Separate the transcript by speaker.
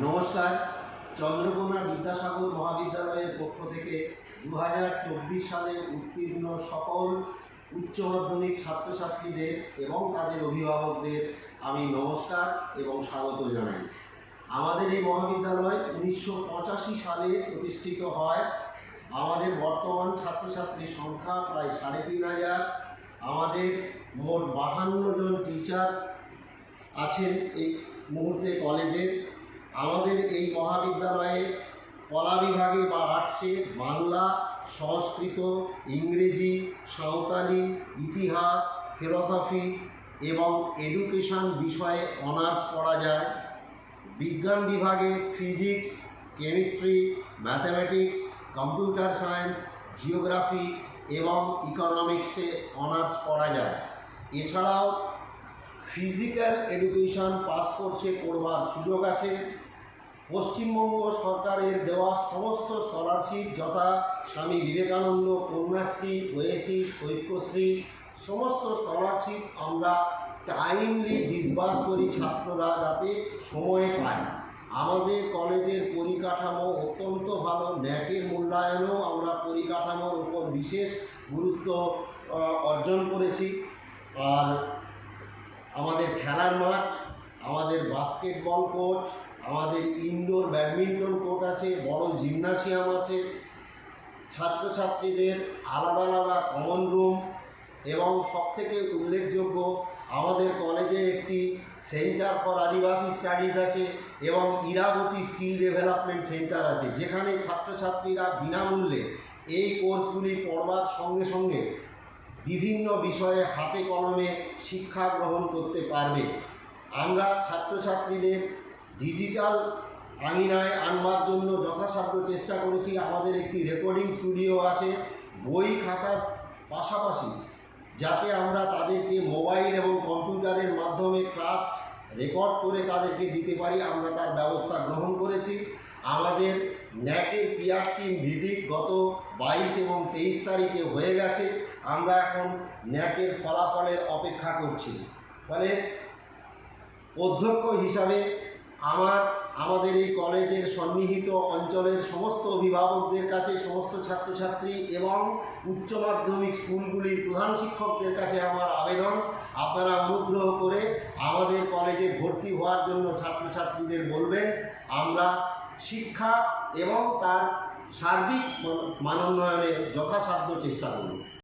Speaker 1: নমস্কার। চন্দ্রকোনা বিদ্যাসাগর মহাবিদ্যালয়ের পক্ষ থেকে দু হাজার চব্বিশ সালে উত্তীর্ণ সকল উচ্চ মাধ্যমিক ছাত্রছাত্রীদের এবং তাদের অভিভাবকদের আমি নমস্কার এবং স্বাগত জানাই। আমাদের এই মহাবিদ্যালয় উনিশশো পঁচাশি সালে প্রতিষ্ঠিত হয়। আমাদের বর্তমান ছাত্রছাত্রীর সংখ্যা প্রায় সাড়ে তিন হাজার। আমাদের মোট বাহান্ন জন টিচার আছেন এই মুহূর্তে কলেজে। আমাদের এই মহাবিদ্যালয়ে কলা বিভাগে বা আর্টসে বাংলা, সংস্কৃত, ইংরেজি, সাঁওতালি, ইতিহাস, ফিলসফি এবং এডুকেশন বিষয়ে অনার্স পড়া যায়। বিজ্ঞান বিভাগে physics, chemistry, mathematics, computer science, geography এবং ইকোনমিক্সে অনার্স পড়া যায়। এছাড়াও ফিজিক্যাল এডুকেশন পাস করছে পড়বার সুযোগ আছে। পশ্চিমবঙ্গ সরকারের দেওয়া সমস্ত স্কলারশিপ যথা স্বামী বিবেকানন্দ, কন্যাশ্রী ওয়েসিস ঐক্যশ্রী সমস্ত স্কলারশিপ আমরা টাইমলি ডিসবার্স করি ছাত্ররা যাতে সময়ে পায়। আমাদের কলেজের পরিকাঠামো অত্যন্ত ভালো, ন্যাকের মূল্যায়নেও আমরা পরিকাঠামোর উপর বিশেষ গুরুত্ব অর্জন করেছি। আর খেলার মাঠ, আমাদের বাস্কেটবল কোর্ট আমাদের ইনডোর ব্যাডমিন্টন কোর্ট আছে, বড় জিমনাসিয়াম আছে। ছাত্রছাত্রীদের আলাদা আলাদা কমন রুম এবং সবথেকে উল্লেখযোগ্য, আমাদের কলেজে একটি সেন্টার ফর আদিবাসী স্টাডিজ আছে এবং ইরাবতী স্কিল ডেভেলপমেন্ট সেন্টার আছে, যেখানে ছাত্রছাত্রীরা বিনামূল্যে এই কোর্সগুলি পড়বার সঙ্গে সঙ্গে বিভিন্ন বিষয়ে হাতে কলমে শিক্ষা গ্রহণ করতে পারবে। আমরা ছাত্রছাত্রীদের ডিজিটাল আঙিনায় আনবার জন্য যথাসাধ্য চেষ্টা করেছি। আমাদের একটি রেকর্ডিং স্টুডিও আছে, বই খাতার পাশাপাশি, যাতে আমরা তাদেরকে মোবাইল এবং কম্পিউটারের মাধ্যমে ক্লাস রেকর্ড করে তাদেরকে দিতে পারি। আমরা তার ব্যবস্থা গ্রহণ করেছি। আমাদের ন্যাকের পিআর টিম ভিজিট গত বাইশ এবং তেইশ তারিখে হয়ে গেছে। আমরা এখন ন্যাকের ফলাফলের অপেক্ষা করছি। ফলে অধ্যক্ষ হিসাবে আমার, আমাদের এই কলেজের সন্নিহিত অঞ্চলের সমস্ত অভিভাবকদের কাছে, সমস্ত ছাত্রছাত্রী এবং উচ্চ মাধ্যমিক স্কুলগুলির প্রধান শিক্ষকদের কাছে আমার আবেদন। আপনারা অনুগ্রহ করে আমাদের কলেজে ভর্তি হওয়ার জন্য ছাত্রছাত্রীদের বলবেন। আমরা শিক্ষা এবং তার সার্বিক মানোন্নয়নে যথাসাধ্য চেষ্টা করব